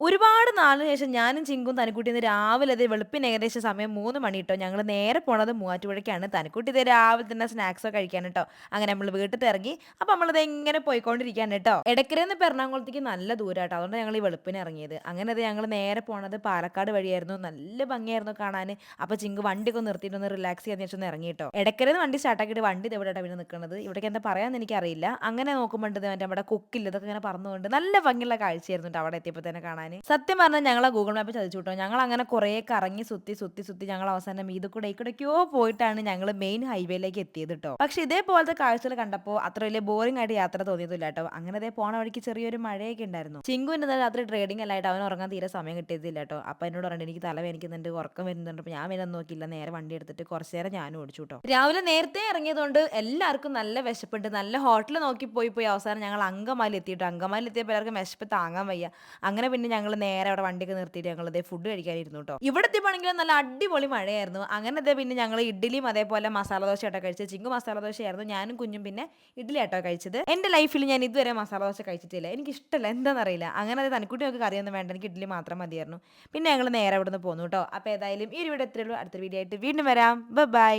ഒരുപാട് നാളിന് ശേഷം ഞാനും ചിങ്കും തനിക്കുട്ടി ഇന്ന് രാവിലെ ദേ വെളുപ്പിന് ഏകദേശം സമയം മൂന്ന് മണി ട്ടോ. ഞങ്ങൾ നേരെ പോണത് മൂവാറ്റുപുഴയ്ക്കാണ്. തനിക്കുട്ടി ദേ രാവിലെ തന്നെ സ്നാക്സോ കഴിക്കാൻ കേട്ടോ അങ്ങനെ നമ്മൾ വീട്ടിൽ ഇറങ്ങി. അപ്പൊ നമ്മളത് എങ്ങനെ പോയിക്കൊണ്ടിരിക്കുകയാണ് കേട്ടോ എടക്കരേന്ന് ഇപ്പൊ എറണാകുളത്തേക്ക് നല്ല ദൂരാട്ടോ. അതുകൊണ്ട് ഞങ്ങൾ ഈ വെളുപ്പിന് ഇറങ്ങിയത്. അങ്ങനെ അത് ഞങ്ങൾ നേരെ പോണത് പാലക്കാട് വഴിയായിരുന്നു. നല്ല ഭംഗിയായിരുന്നു കാണാൻ അപ്പൊ ചിങ്ക് വണ്ടിയൊക്കെ നിർത്തിയിട്ട് ഒന്ന് റിലാക്സ് ചെയ്യാന്ന് വെച്ചൊന്ന് ഇറങ്ങി ട്ടോ. എടക്കരേന്ന് വണ്ടി സ്റ്റാർട്ടാക്കിയിട്ട് വണ്ടി ദേ ഇവിടെയാട്ടോ പിന്നെ നിൽക്കുന്നത്. ഇവിടേക്ക് എന്താ പറയാന്ന് എനിക്കറിയില്ല. അങ്ങനെ നോക്കുമ്പോൾ നമ്മുടെ കുക്കില്ല ഇതൊക്കെ ഇങ്ങനെ പറന്നുകൊണ്ട് നല്ല ഭംഗിയുള്ള കാഴ്ചയായിരുന്നു അവിടെ എത്തിയപ്പോൾ തന്നെ കാണാൻ സത്യം പറഞ്ഞാൽ ഞങ്ങളെ ഗൂഗിൾ മാപ്പ് ചതിച്ചു കിട്ടും ഞങ്ങൾ അങ്ങനെ കുറേ കറങ്ങി സുത്തി സുത്തി സുത്തി ഞങ്ങൾ അവസാനം ഇത് കൂടെ ഇക്കൂടെയൊക്കെയോ പോയിട്ടാണ് ഞങ്ങൾ മെയിൻ ഹൈവേയിലേക്ക് എത്തിയത് കേട്ടോ പക്ഷെ ഇതേപോലത്തെ കാഴ്ചകൾ കണ്ടപ്പോൾ അത്ര വലിയ ബോറിംഗ് ആയിട്ട് യാത്ര തോന്നിയതില്ല കേട്ടോ അങ്ങനെ അതേ പോണ വഴിക്ക് ചെറിയൊരു മഴയൊക്കെ ഉണ്ടായിരുന്നു. ചിങ്കു രാത്രി ട്രേഡിംഗ് അല്ലായിട്ട് അവൻ ഉറങ്ങാൻ തീരെ സമയം കിട്ടിയതില്ല കേട്ടോ അപ്പൊ എന്നോട് പറഞ്ഞു എനിക്ക് തലവേദനിക്കുന്നുണ്ട് ഉറക്കം വരുന്നുണ്ട്. അപ്പം ഞാൻ വേറെ നോക്കിയില്ല നേരെ വണ്ടി എടുത്തിട്ട് കുറച്ച് നേരം ഞാനും ഓടിച്ചു കേട്ടോ രാവിലെ നേരത്തെ ഇറങ്ങിയതുകൊണ്ട് എല്ലാവർക്കും നല്ല വിശപ്പുണ്ട്. നല്ല ഹോട്ടൽ നോക്കി പോയി പോയി അവസാനം ഞങ്ങൾ അങ്കമാലി എത്തിയിട്ടോ അങ്കമാലി എത്തിയപ്പോൾ എല്ലാവർക്കും വിശപ്പ് താങ്ങാൻ വയ്യ. അങ്ങനെ പിന്നെ ഞങ്ങൾ നേരെ അവിടെ വണ്ടിയൊക്കെ നിർത്തിയിട്ട് ഞങ്ങൾ ഇതേ ഫുഡ് കഴിക്കാനിരുന്നു കേട്ടോ ഇവിടെ എത്തിയപ്പോഴെങ്കിലും നല്ല അടിപൊളി മഴയായിരുന്നു. അങ്ങനെ ദേ പിന്നെ ഞങ്ങൾ ഇഡ്ഡലിയും അതേപോലെ മസാല ദോശ ആട്ടോ കഴിച്ചത്. ചിങ്കു മസാല ദോശയായിരുന്നു. ഞാനും കുഞ്ഞും പിന്നെ ഇഡ്ഡലി ആട്ടോ കഴിച്ചത്. എന്റെ ലൈഫിൽ ഞാൻ ഇതുവരെ മസാല ദോശ കഴിച്ചിട്ടില്ല. എനിക്ക് ഇഷ്ടമല്ല എന്താണെന്നറിയില്ല. അങ്ങനെ അത് തനിക്കുട്ടി നമുക്ക് കറിയൊന്നും വേണ്ട. എനിക്ക് ഇഡ്ഡലി മാത്രം മതിയായിരുന്നു. പിന്നെ ഞങ്ങൾ നേരെ ഇവിടുന്ന് പോന്നു കേട്ടോ അപ്പോൾ ഏതായാലും ഈ ഒരു വീഡിയോ എത്രയുള്ളൂ. അടുത്ത വീഡിയോ ആയിട്ട് വീണ്ടും വരാം. ബൈ